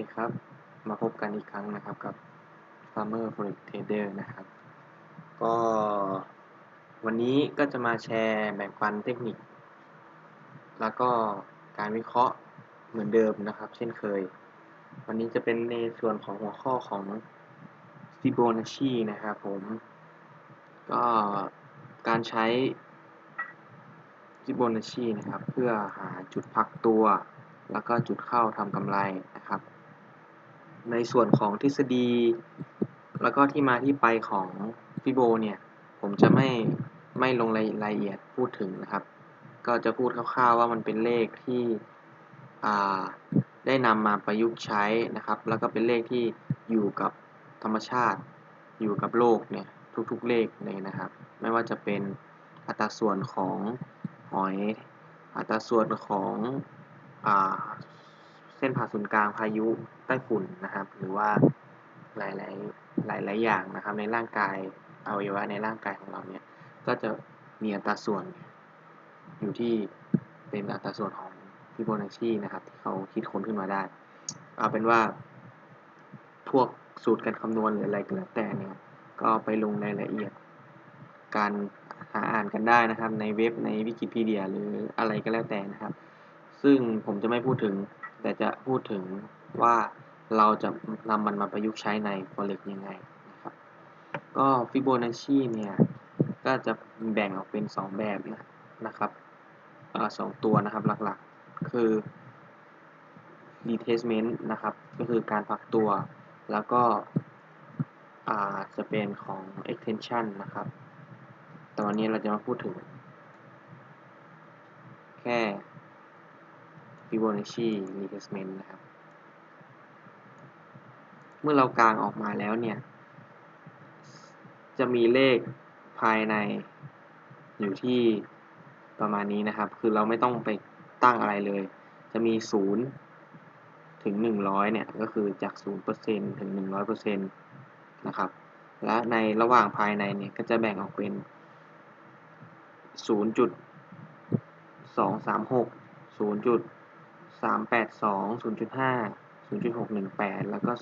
ดีครับ มาพบกันอีกครั้งนะครับกับ Farmer Forex Trader นะครับ ก็วันนี้ก็จะมาแชร์แบ่งปันเทคนิค แล้วก็การวิเคราะห์เหมือนเดิมนะครับ เช่นเคย วันนี้จะเป็นในส่วนของหัวข้อของ Fibonacci นะครับผม ก็การใช้ Fibonacci นะครับ เพื่อหาจุดพักตัวแล้วก็จุดเข้าทำกำไรนะครับ ในส่วนของทฤษฎี แล้วก็ที่มาที่ไปของฟิโบเนี่ย ผมจะไม่ไม่ลงรายละเอียดพูดถึงนะครับ ก็จะพูดคร่าวๆว่ามันเป็นเลขที่ได้นำมาประยุกต์ใช้นะครับ แล้วก็เป็นเลขที่อยู่กับธรรมชาติ อยู่กับโลกเนี่ยทุกๆเลขเลยนะครับ ไม่ว่าจะเป็นอัตราส่วนของหอย อัตราส่วนของ เส้นผ่าศูนย์กลางพายุใต้ฝุ่นนะครับ หรือว่าหลายๆหลายหลายอย่างนะครับ ในร่างกายอวัยวะในร่างกายของเราเนี่ยก็จะมีอัตราส่วน อยู่ที่เป็นอัตราส่วนของฟิโบนัชชีนะครับที่เขาคิดค้นขึ้นมาได้ เอาเป็นว่า พวกสูตรการคำนวณหรืออะไรก็แล้วแต่เนี่ยก็ไปลงในรายละเอียดการหาอ่านกันได้นะครับ ในเว็บในวิกิพีเดียหรืออะไรก็แล้วแต่นะครับ ซึ่งผมจะไม่พูดถึง แต่จะพูดถึงว่าเราจะนำมันมาประยุกต์ใช้ใน Forex ยังไงนะครับ ก็ฟิโบนัชชีเนี่ยก็จะแบ่งออกเป็น 2 แบบนะครับสองตัวนะครับหลักๆ คือ detachment นะครับ ก็คือการพักตัว แล้วก็จะเป็นของ extension นะครับ แต่วันนี้เราจะมาพูดถึง แค่ Fibonacci retracement นะครับ เมื่อเรากางออกมาแล้วเนี่ย จะมีเลขภายในอยู่ที่ประมาณนี้นะครับ คือเราไม่ต้องไปตั้งอะไรเลย จะมี 0 ถึง 100 เนี่ย ก็คือจาก 0%ถึง 100%นะครับ และในระหว่างภายในเนี่ย ก็จะแบ่งออกเป็น 0.236 0. 382 0.5 0.618แปดแล้วก็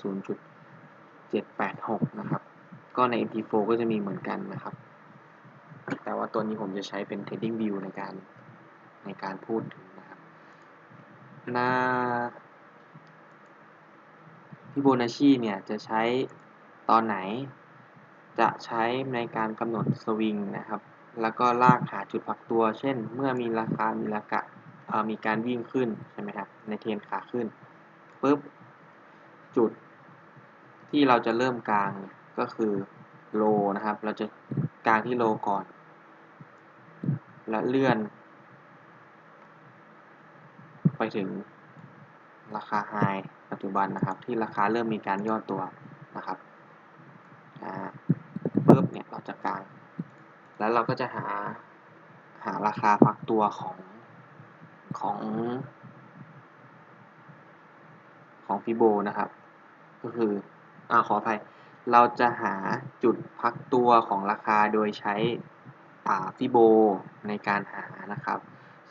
0.786นะครับ ก็ใน MP4 ก็จะมีเหมือนกันนะครับ แต่ว่าตัวนี้ผมจะใช้เป็น Trading View ในการในการพูดถึงนะครับหน้าฟิโบนัชชีเนี่ยจะใช้ตอนไหน จะใช้ในการกำหนดสวิงนะครับ แล้วก็ลากหาจุดพักตัว เช่น เมื่อมีราคามีราคา มีการวิ่งขึ้นใช่ไหมครับในเทรนขาขึ้นปุ๊บจุดที่เราจะเริ่มกลางก็คือโลนะครับ เราจะกลางที่โลก่อน และเลื่อน ไปถึงราคาไฮปัจจุบันนะครับ ที่ราคาเริ่มมีการย่อตัวนะครับปุ๊บเนี่ยเราจะกลาง แล้วเราก็จะหาหาราคาพักตัวของ ของ ของฟิโบนะครับ ก็คืออ่าขออภัย เราจะหาจุดพักตัวของราคาโดยใช้อ่าฟิโบในการหานะครับ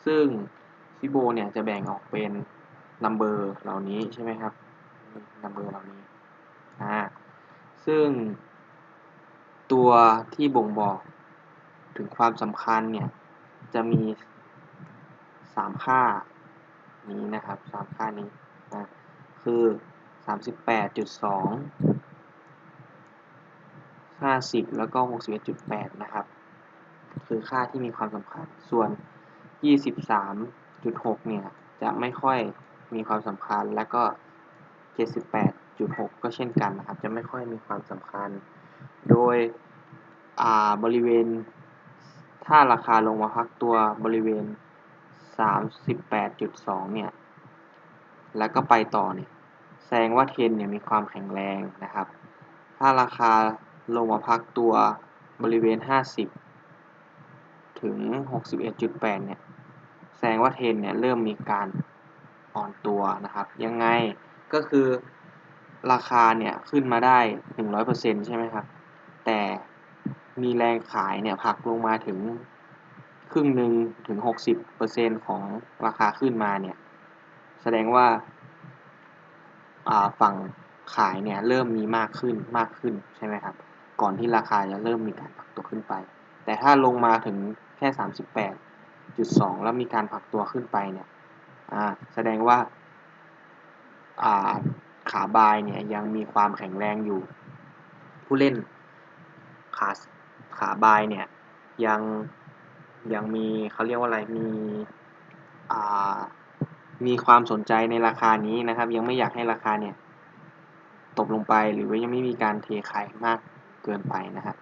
ซึ่งฟิโบเนี่ยจะแบ่งออกเป็นนัมเบอร์เหล่านี้ใช่ไหมครับนัมเบอร์เหล่านี้อ่าซึ่งตัวที่บ่งบอกถึงความสำคัญเนี่ย จะมี สามค่านี้นะครับสามค่านี้นะคือสามสิบแปดจุดสองห้าสิบแล้วก็หกสิบเอ็ดจุดแปดนะครับ คือค่าที่มีความสำคัญ ส่วนยี่สิบสามจุดหกเนี่ย จะไม่ค่อยมีความสำคัญแล้วก็เจ็ดสิบแปดจุดหกก็เช่นกันนะครับ จะไม่ค่อยมีความสำคัญ โดยบริเวณ ถ้าราคาลงมาพักตัวบริเวณ สามสิบแปดจุดสองเนี่ย แล้วก็ไปต่อเนี่ย แสดงว่าเทรนเนี่ยมีความแข็งแรงนะครับ ถ้าราคาลงมาพักตัวบริเวณ 50 ถึง 61.8 เนี่ย แสดงว่าเทรนเนี่ยเริ่มมีการอ่อนตัวนะครับ ยังไงก็คือราคาเนี่ยขึ้นมาได้ 100%ใช่ไหมครับ แต่มีแรงขายเนี่ยผักลงมาถึง ครึ่งหนึ่งถึง 60%ของราคาขึ้นมาเนี่ย แสดงว่าฝั่งขายเนี่ยเริ่มมีมากขึ้นมากขึ้นใช่ไหมครับ ก่อนที่ราคาจะเริ่มมีการผักตัวขึ้นไป แต่ถ้าลงมาถึงแค่ 38.2 แล้วมีการผักตัวขึ้นไปเนี่ยแสดงว่าขาบายเนี่ยยังมีความแข็งแรงอยู่ ผู้เล่นขาขาบายเนี่ยยัง ยังมีเขาเรียกว่าอะไรมีมีความสนใจในราคานี้นะครับ ยังไม่อยากให้ราคาเนี่ยตกลงไปหรือว่ายังไม่มีการเทขายมากเกินไปนะครับ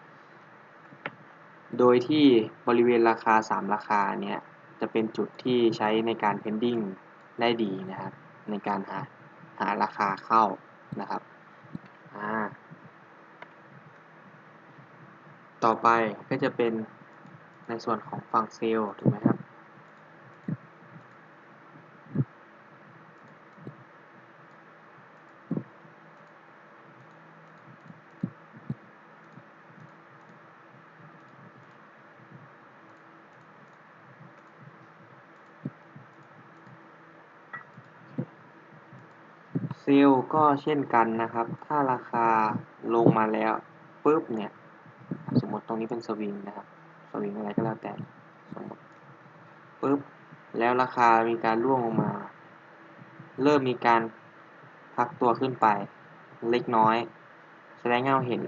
โดยที่บริเวณราคา 3 ราคาเนี่ยจะเป็นจุดที่ใช้ในการ pending ได้ดีนะครับ ในการหาหาราคาเข้านะครับต่อไปก็จะเป็น ในส่วนของฝั่งเซลล์ถูกไหมครับเซลล์ก็เช่นกันนะครับ ถ้าราคาลงมาแล้วปุ๊บเนี่ย สมมติตรงนี้เป็นสวิงนะครับ สวิงอะไรก็แล้วแต่ปุ๊บแล้วราคามีการร่วงลงมา เริ่มมีการพักตัวขึ้นไปเล็กน้อย แสดงให้เราเห็น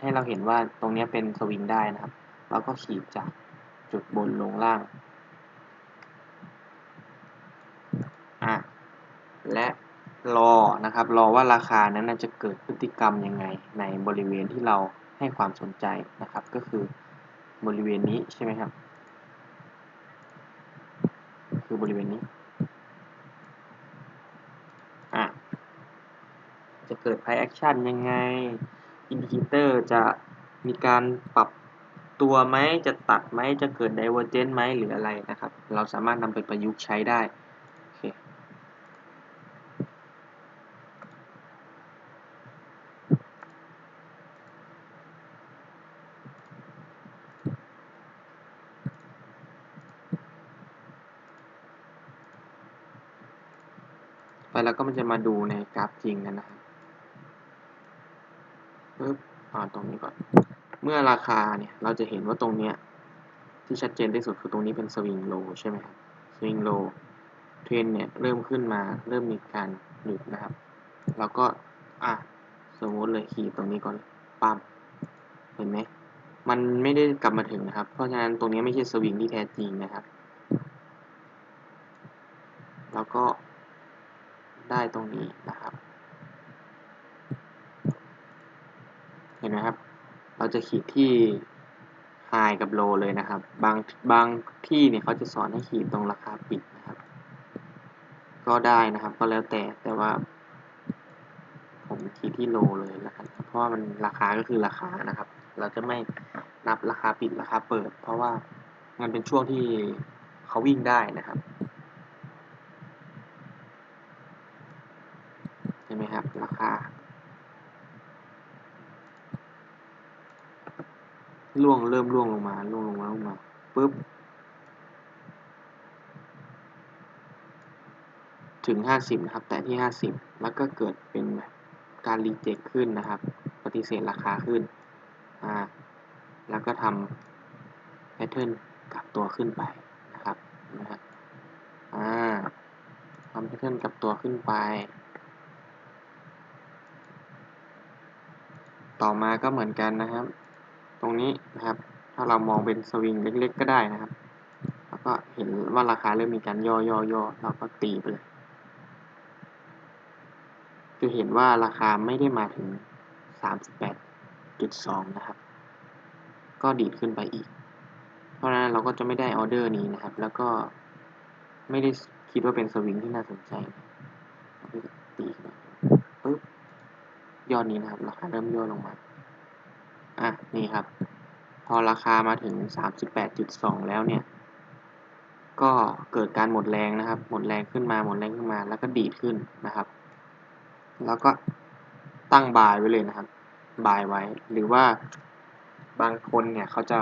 ให้เราเห็นว่าตรงนี้เป็นสวิงได้นะครับ เราก็ขีดจากจุดบนลงล่างอะและรอนะครับรอว่าราคานั้นจะเกิดพฤติกรรมยังไงในบริเวณที่เราให้ความสนใจนะครับก็คือ บริเวณนี้ใช่ไหมครับ คือบริเวณนี้อะจะเกิด price action ยังไงอินดิเคเตอร์จะมีการปรับตัวไหมจะตัดไหมจะเกิด divergence ไหมหรืออะไรนะครับ เราสามารถนำไปประยุกต์ใช้ได้ไป แล้วก็มันจะมาดูในกราฟจริงกันนะครับปึ๊บอ่าตรงนี้ก่อน เมื่อราคาเนี่ยเราจะเห็นว่าตรงเนี้ยที่ชัดเจนที่สุดคือตรงนี้เป็นสวิงโลใช่ไหมครับ สวิงโลเทรนเนี่ยเริ่มขึ้นมาเริ่มมีการหยุดนะครับเราก็อะสมมติเลยขีดตรงนี้ก่อนปั๊มเห็นไหมมันไม่ได้กลับมาถึงนะครับ เพราะฉะนั้นตรงนี้ไม่ใช่สวิงที่แท้จริงนะครับ แล้วก็ ได้ตรงนี้นะครับ เห็นไหมครับ เราจะขีดที่ high กับ low เลยนะครับ บางบางที่เนี่ยเขาจะสอนให้ขีดตรงราคาปิดนะครับ ก็ได้นะครับ ก็แล้วแต่แต่ว่า ผมขีดที่ low เลยนะครับเพราะว่ามันราคาก็คือราคานะครับ เราจะไม่นับราคาปิดราคาเปิด เพราะว่ามันเป็นช่วงที่เขาวิ่งได้นะครับ ช่ไหมครับ ราคาล่วงเริ่มล่วงลงมาล่วงลงมาลงมาปุ๊บ ถึงห้าสิบนะครับ แต่ที่ห้าสิบแล้วก็เกิดเป็นการรีเจ็คขึ้นนะครับ ปฏิเสธราคาขึ้นอ่าแล้วก็ทำแพทเทิร์นกลับตัวขึ้นไปนะครับนะครับอ่าทำแพทเทิร์นกลับตัวขึ้นไป ต่อมาก็เหมือนกันนะครับ ตรงนี้นะครับ ถ้าเรามองเป็นสวิงเล็กๆ ก็ได้นะครับ แล้วก็เห็นว่าราคาเริ่มมีการย่อย่อย่อเราก็ตีไปเลยจะเห็นว่าราคาไม่ได้มาถึง 38.2 นะครับ ก็ดีดขึ้นไปอีก เพราะฉะนั้นเราก็จะไม่ได้ออเดอร์นี้นะครับ แล้วก็ไม่ได้คิดว่าเป็นสวิงที่น่าสนใจตีปึ๊บ ยอดนี้นะครับ ราคาเริ่มย่อลงมา อะ นี่ครับ พอราคามาถึง 38.2 แล้วเนี่ย ก็เกิดการหมดแรงนะครับ หมดแรงขึ้นมา หมดแรงขึ้นมา แล้วก็ดีดขึ้นนะครับ แล้วก็ตั้งบายไว้เลยนะครับ บายไว้ หรือว่าบางคนเนี่ยเขาจะ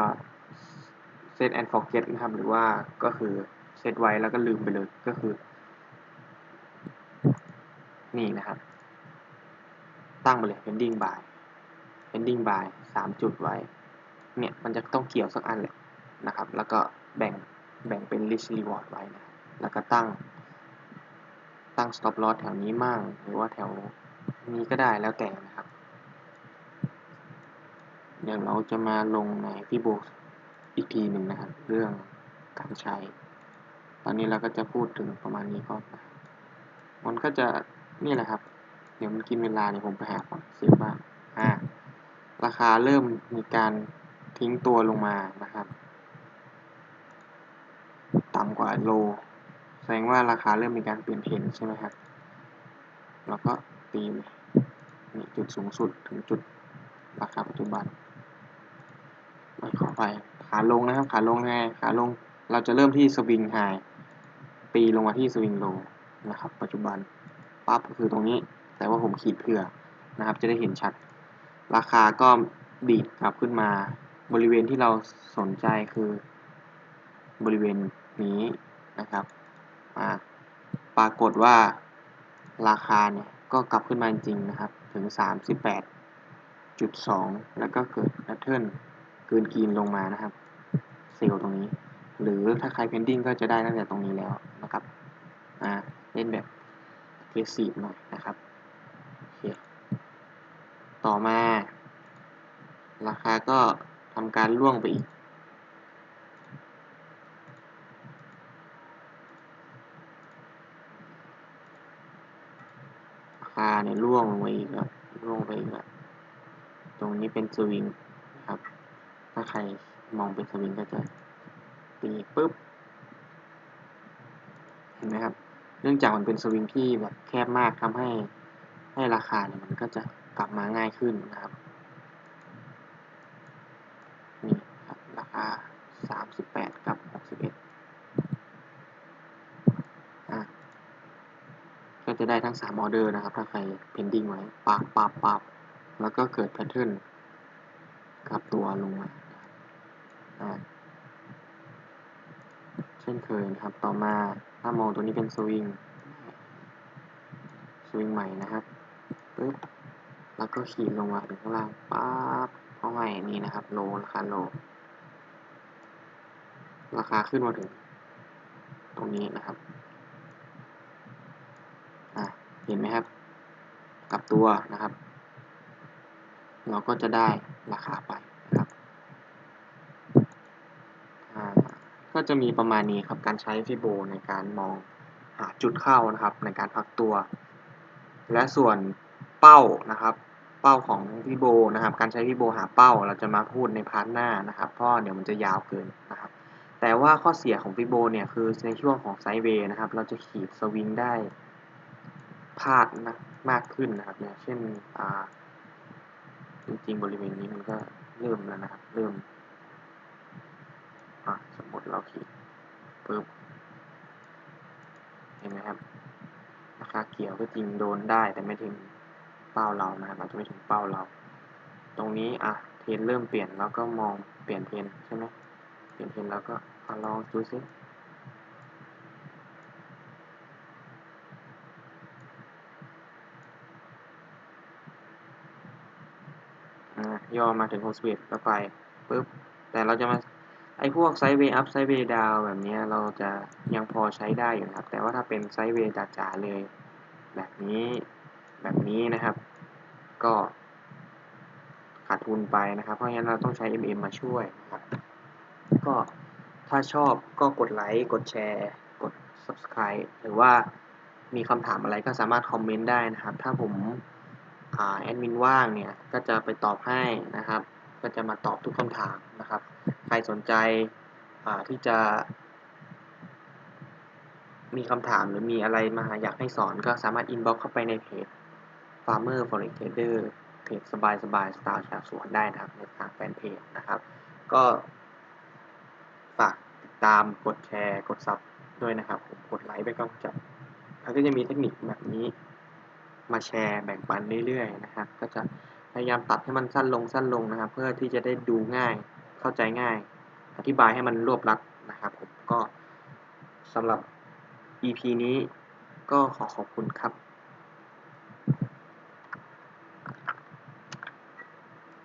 set and forget นะครับ หรือว่าก็คือเซตไว้แล้วก็ลืมไปเลย ก็คือ นี่นะครับ ตั้งไปเลย pending by pending by สามจุดไว้ เนี่ยมันจะต้องเกี่ยวสักอันแหละนะครับ แล้วก็แบ่งแบ่งเป็น list reward ไว้นะ แล้วก็ตั้ง ตั้ง stop loss แถวนี้มั่ง หรือว่าแถวนี้ก็ได้แล้วแต่นะครับ เดี๋ยวเราจะมาลงในพี่โบอีกทีหนึ่งนะครับ เรื่องการใช้ ตอนนี้เราก็จะพูดถึงประมาณนี้ก่อนนะมันก็จะนี่แหละครับ ดี๋ยวมันกินเวลาเนี่ยผมไปหาก่อนซื้อบ้างอ่าราคาเริ่มมีการทิ้งตัวลงมานะครับ ต่ำกว่าโล แสดงว่าราคาเริ่มมีการเปลี่ยนเทรนใช่ไหมครับเราก็ตีนี่จุดสูงสุดถึงจุดราคาปัจจุบันไม่ขอไปขาลงนะครับ ขาลงไงขาลงเราจะเริ่มที่สวิงไฮปีลงมาที่สวิงโลนะครับ ปัจจุบันปั๊บก็คือตรงนี้ แต่ว่าผมขีดเผื่อนะครับ จะได้เห็นชัด ราคาก็ดีดกลับขึ้นมา บริเวณที่เราสนใจคือบริเวณนี้นะครับปรากฏว่าราคาเนี่ยก็กลับขึ้นมาจริงนะครับ ถึง 38.2 แล้วก็เกิดแพทเทิร์นเกินกีนลงมานะครับ เซลล์ตรงนี้ หรือถ้าใครเพนดิ้งก็จะได้ตั้งแต่ตรงนี้แล้วนะครับ เล่นแบบเกรสีหน่อยนะครับ ต่อมา ราคาก็ทำการล่วงไปอีก ราคาเนี่ยร่วงลงไปอีกแล้วร่วงไปอีกแล้วตรงนี้เป็นสวิงครับ ถ้าใครมองเป็นสวิงก็จะตีปุ๊บ เห็นไหมครับ เนื่องจากมันเป็นสวิงที่แบบแคบมากทำให้ให้ราคาเนี่ยมันก็จะ กลับมาง่ายขึ้นนะครับนี่ครับราคา 38 กับ 61ก็จะได้ทั้ง 3 ออเดอร์นะครับ ถ้าใคร pending ไว้ปับปับปับแล้วก็เกิดแพทเทิร์นกับตัวลงมาเช่นเคยนะครับ ต่อมาถ้ามองตัวนี้เป็นสวิงสวิงใหม่นะครับปึ๊บ แล้วก็ขีดลงมาถึงข้างล่างปั๊บเพราไงนี่นะครับโลราคาโลราคาขึ้นมาถึง ตรงนี้นะครับอ่าเห็นไหมครับกับตัวนะครับ เราก็จะได้ราคาไปนะครับก็จะมีประมาณนี้ครับการใช้ฟิโบในการมองหาจุดเข้านะครับ ในการพักตัว และส่วน เป้านะครับ เป้าของฟิโบนะครับ การใช้ฟิโบหาเป้า เราจะมาพูดในพาร์ทหน้านะครับ เพราะเดี๋ยวมันจะยาวเกินนะครับ แต่ว่าข้อเสียของฟิโบเนี่ยคือในช่วงของไซด์เวย์นะครับ เราจะขีดสวิงได้พลาดนะมากขึ้นนะครับเนี่ยเช่นอ่าจริงๆบริเวณนี้มันก็เริ่มแล้วนะครับ เริ่มอะสมมติเราขีดปึ๊บเห็นไหมครับราคาเกี่ยวก็จริงโดนได้แต่ไม่ถึง เป้าเรานะครับอาจจะไม่ถึงเป้าเรา ตรงนี้อะเทรนเริ่มเปลี่ยนแล้วก็มองเปลี่ยนเทรนใช่ไหมเปลี่ยนเทรนแล้วก็ลองดูซิย่อมาถึง61แล้วไปปุ๊บ แต่เราจะมา ไอ้พวกไซด์เวย์อัพไซด์เวย์ดาวแบบนี้เราจะยังพอใช้ได้อยู่นะครับ แต่ว่าถ้าเป็นไซด์เวย์จ๋าๆเลย แบบนี้ แบบนี้นะครับ ก็ขาดทุนไปนะครับ เพราะฉะนั้นเราต้องใช้ MM มาช่วยนะครับก็ถ้าชอบก็กดไลค์กดแชร์ กด subscribe หรือว่ามีคำถามอะไรก็สามารถคอมเมนต์ได้นะครับ ถ้าผมแอดมินว่างเนี่ยก็จะไปตอบให้นะครับ ก็จะมาตอบทุกคำถามนะครับ ใครสนใจที่จะ มีคำถามหรือมีอะไรมาอยากให้สอนก็สามารถอินบ็อกเข้าไปในเพจ Farmer Forex Trader เพจสบายสบายสไตล์ชาวสวนได้นะครับ ในทางแฟนเพจนะครับ ก็ฝากติดตามกดแชร์กดซับด้วยนะครับ ผมกดไลค์ไปก็จะแล้วก็จะมีเทคนิคแบบนี้ มาแชร์แบ่งปันเรื่อยๆนะครับ ก็จะพยายามตัดให้มันสั้นลงสั้นลงนะครับ เพื่อที่จะได้ดูง่ายเข้าใจง่าย อธิบายให้มันรวบรัดนะครับผมก็สำหรับ EP นี้ก็ขอขอบคุณครับ